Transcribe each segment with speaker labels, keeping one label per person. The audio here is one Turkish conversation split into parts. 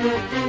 Speaker 1: Thank you.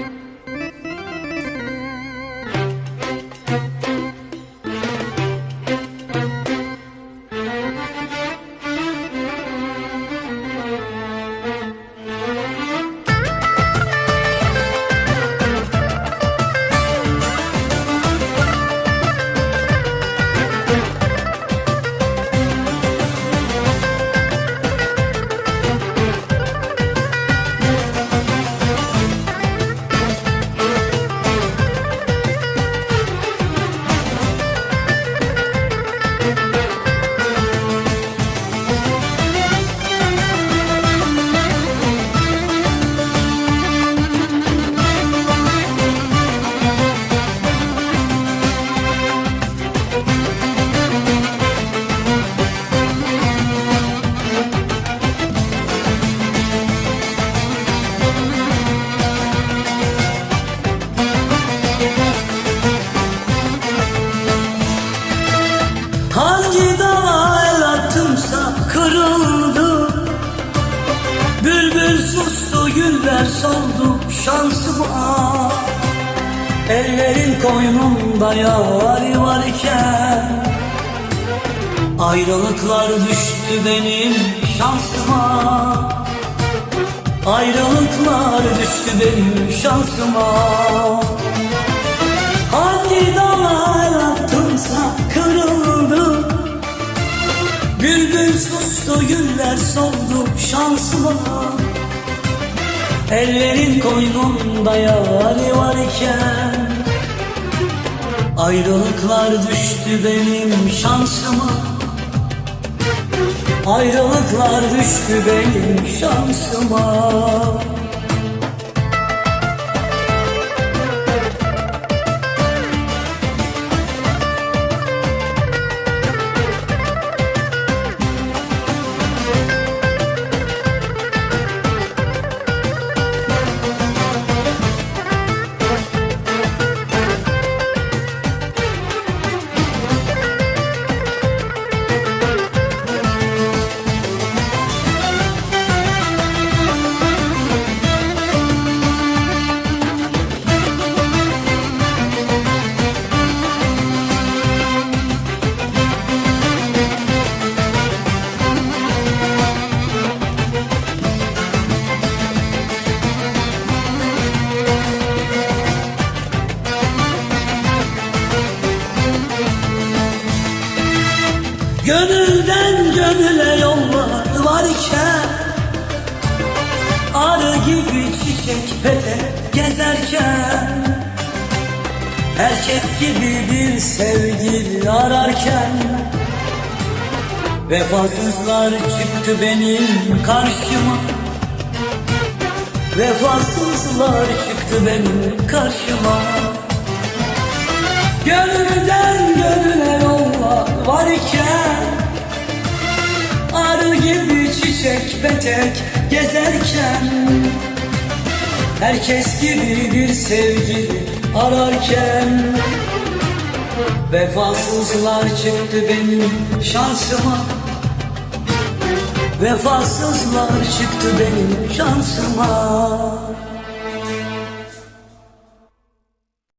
Speaker 1: Dala el attımsa kırıldı. Bülbül sustu güller soldu şansıma Ellerin koynumda yar varken Ayrılıklar düştü benim şansıma. Ayrılıklar düştü benim şansıma. Hangi dala Sustu güller soldu şansıma. Ellerin koynumda yar varken Ayrılıklar düştü benim şansıma. Ayrılıklar düştü benim şansıma Gönülden gönüle yollar varken Arı gibi çiçek petek gezerken Herkes gibi bir sevgili ararken Vefasızlar çıktı benim karşıma. Vefasızlar çıktı benim karşıma. Yollar varken Arı gibi çiçek petek gezerken Herkes gibi bir sevgili ararken Vefasızlar çıktı benim şansıma. Vefasızlar çıktı benim şansıma